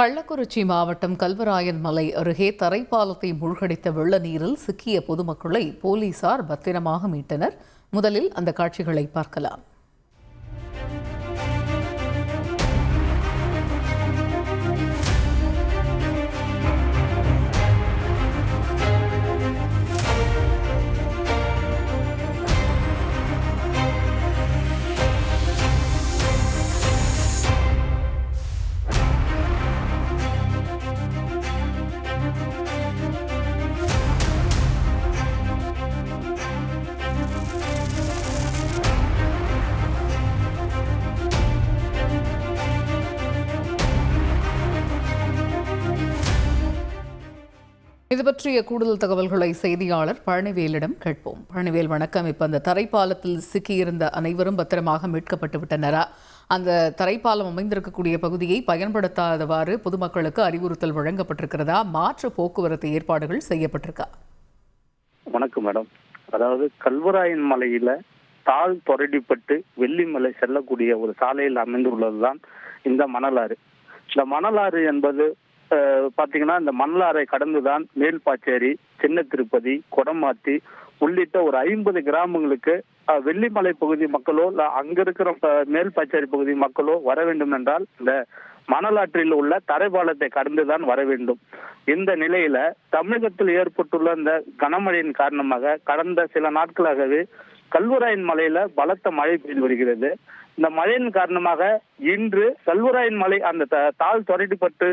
கள்ளக்குறிச்சி மாவட்டம் கல்வராயன் மலை அருகே தரைப்பாலத்தை மூழ்கடித்த வெள்ள நீரில் சிக்கிய பொதுமக்களை போலீசார் பத்திரமாக மீட்டனர். முதலில் அந்த காட்சிகளை பார்க்கலாம். இது பற்றிய கூடுதல் தகவல்களை செய்தியாளர் பழனிவேலிடம் கேட்போம். பழனிவேல் வணக்கம். இப்போ அந்த தரைப்பாலத்தில் சிக்கியிருந்த அனைவரும் பத்திரமாக மீட்கப்பட்டு விட்டனரா? அந்த தரைப்பாலம் அமைந்திருக்கக்கூடிய பகுதியை பயன்படுத்தாதவாறு பொதுமக்களுக்கு அறிவுறுத்தல் வழங்கப்பட்டிருக்கிறதா? மாற்று போக்குவரத்து ஏற்பாடுகள் செய்யப்பட்டிருக்கா? வணக்கம் மேடம். அதாவது கல்வராயன் மலையில தாழ் தொரடிப்பட்டு வெள்ளிமலை செல்லக்கூடிய ஒரு சாலையில் அமைந்துள்ளதுதான் இந்த மணலாறு. இந்த மணலாறு என்பது பாத்தீங்கன்னா இந்த மணலாறை கடந்துதான் மேல்பாச்சேரி சின்ன திருப்பதி கொடமாத்தி உள்ளிட்ட ஒரு ஐம்பது கிராமங்களுக்கு வெள்ளிமலை பகுதி மக்களோ இல்ல அங்க இருக்கிற மேல்பாச்சேரி பகுதி மக்களோ வர வேண்டும் என்றால் இந்த மணலாற்றில் உள்ள தரைபாலத்தை கடந்துதான் வர வேண்டும். இந்த நிலையில தமிழகத்தில் ஏற்பட்டுள்ள இந்த கனமழையின் காரணமாக கடந்த சில நாட்களாகவே கல்வராயன் மலையில பலத்த மழை பெய்து வருகிறது. இந்த மழையின் காரணமாக இன்று கல்வராயன் மலை அந்த த- தாழ் தொரட்டிப்பட்டு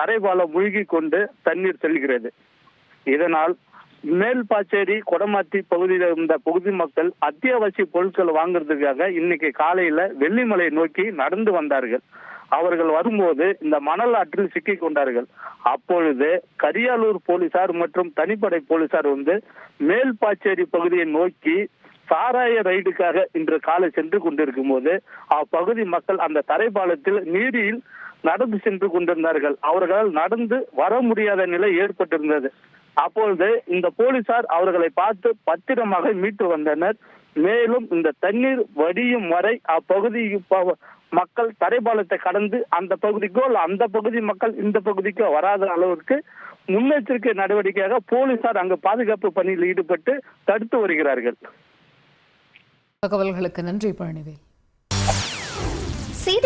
கரைபால மூழ்கி கொண்டு தண்ணீர் செல்கிறது. இதனால் மேல்பாச்சேரி கொடமாத்தி பகுதியில் இருந்த பகுதி மக்கள் அத்தியாவசிய பொருட்கள் வாங்குறதுக்காக இன்னைக்கு காலையில வெள்ளிமலை நோக்கி நடந்து வந்தார்கள். அவர்கள் வரும்போது இந்த மணல் ஆற்றில் சிக்கி கொண்டார்கள். அப்பொழுது கரியாலூர் போலீசார் மற்றும் தனிப்படை போலீசார் வந்து மேல்பாச்சேரி பகுதியை நோக்கி சாராய ரைடுக்காக இன்று காலை சென்று கொண்டிருக்கும் போது அப்பகுதி மக்கள் அந்த தரைப்பாலத்தில் நீரில் நடந்து சென்று கொண்டிருந்தார்கள். அவர்களால் நடந்து வர முடியாத நிலை ஏற்பட்டிருந்தது. அப்பொழுது இந்த போலீசார் அவர்களை பார்த்து பத்திரமாக மீட்டு வந்தனர். மேலும் இந்த தண்ணீர் வடியும் வரை அப்பகுதி மக்கள் தரைபாலத்தை கடந்து அந்த பகுதிக்கோ இல்ல அந்த பகுதி மக்கள் இந்த பகுதிக்கோ வராத அளவிற்கு முன்னெச்சரிக்கை நடவடிக்கையாக போலீசார் அங்கு பாதுகாப்பு பணியில் ஈடுபட்டு தடுத்து வருகிறார்கள். தகவல்களுக்கு நன்றி பழனிவேல்.